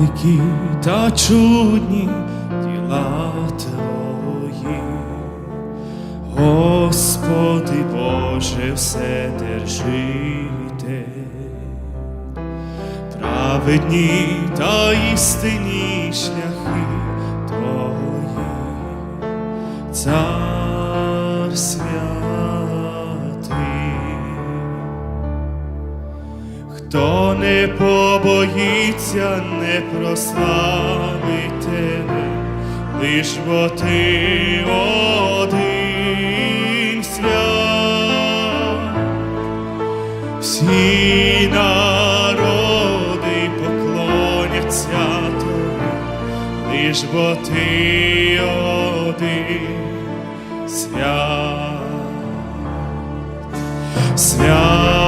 великі та чудні діла Твої. Господи Боже, все держите, праведні та істинні шляхи Твої, цар Хто не побоїться, не прославить тебе, лиш бо ти один свят. Всі народи поклоняться тобі, лиш бо ти один свят. Свят,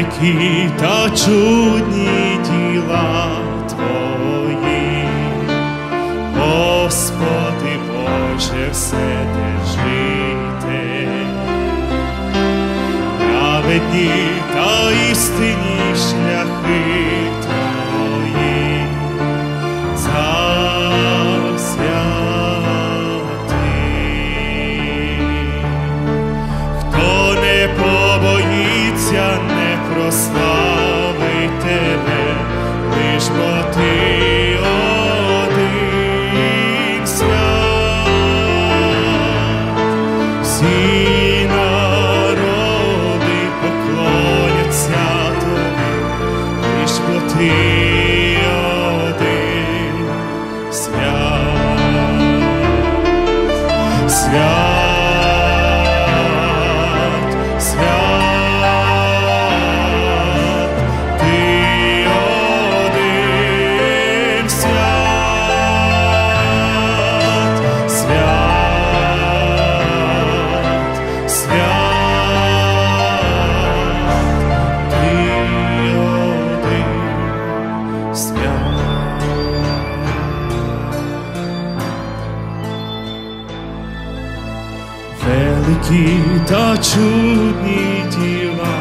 великі та чудні діла Твої, Господи Боже, все держите, праведні та істинні прославить тебе, лиш бо ти народи поклоняться тобі, лиш бо ти один великі та чудні діла.